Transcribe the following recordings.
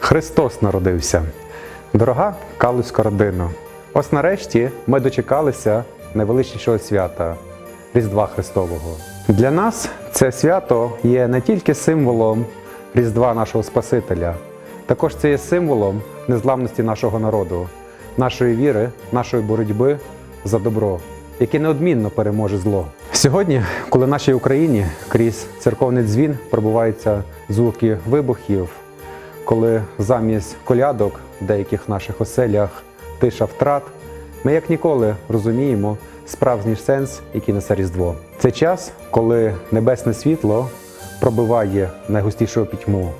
Христос народився. Дорога Калузька родина. Ось нарешті ми дочекалися найвеличнішого свята Різдва Христового. Для нас це свято є не тільки символом Різдва нашого Спасителя, також це є символом незламності нашого народу, нашої віри, нашої боротьби за добро, яке неодмінно переможе зло. Сьогодні, коли в нашій Україні крізь церковний дзвін пробуваються звуки вибухів, коли замість колядок в деяких наших оселях тиша втрат, ми як ніколи розуміємо справжній сенс, який несе Різдво. Це час, коли небесне світло пробиває найгустішу пітьму,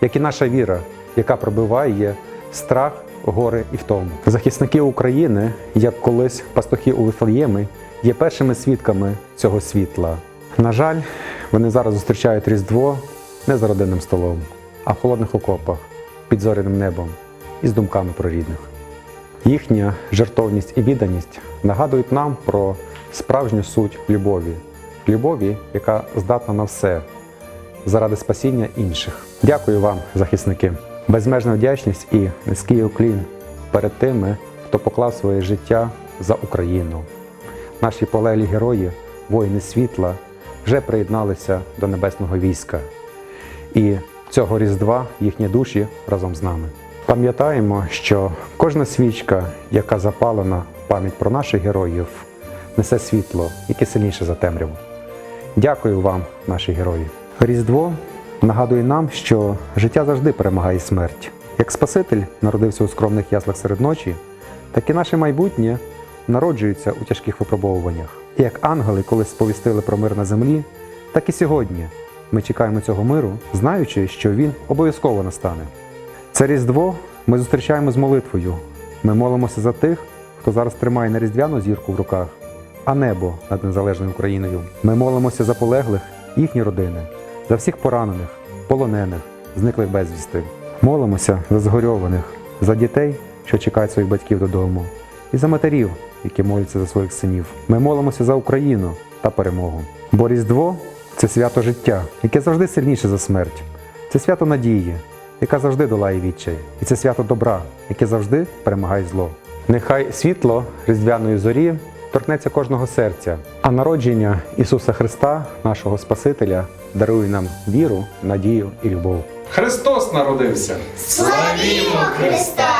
як і наша віра, яка пробиває страх, горе і втому. Захисники України, як колись пастухи у Вифлеємі, є першими свідками цього світла. На жаль, вони зараз зустрічають Різдво не за родинним столом, а в холодних окопах, під зоряним небом і з думками про рідних. Їхня жертовність і відданість нагадують нам про справжню суть любові, любові, яка здатна на все заради спасіння інших. Дякую вам, захисники. Безмежна вдячність і низький уклін перед тими, хто поклав своє життя за Україну. Наші полеглі герої, воїни світла, вже приєдналися до небесного війська. І цього Різдва їхні душі разом з нами. Пам'ятаємо, що кожна свічка, яка запалена в пам'ять про наших героїв, несе світло, яке сильніше за темряву. Дякую вам, наші герої. Різдво нагадує нам, що життя завжди перемагає смерть. Як Спаситель народився у скромних яслах серед ночі, так і наше майбутнє народжується у тяжких випробовуваннях. І як ангели колись сповістили про мир на землі, так і сьогодні ми чекаємо цього миру, знаючи, що він обов'язково настане. Це Різдво ми зустрічаємо з молитвою. Ми молимося за тих, хто зараз тримає не різдвяну зірку в руках, а небо над незалежною Україною. Ми молимося за полеглих, їхні родини, за всіх поранених, полонених, зниклих безвісти. Молимося за згорьованих, за дітей, що чекають своїх батьків додому, і за матерів, які моляться за своїх синів. Ми молимося за Україну та перемогу. Бо Різдво це свято життя, яке завжди сильніше за смерть. Це свято надії, яка завжди долає відчай. І це свято добра, яке завжди перемагає зло. Нехай світло різдвяної зорі торкнеться кожного серця, а народження Ісуса Христа, нашого Спасителя, дарує нам віру, надію і любов. Христос народився! Славімо Христа!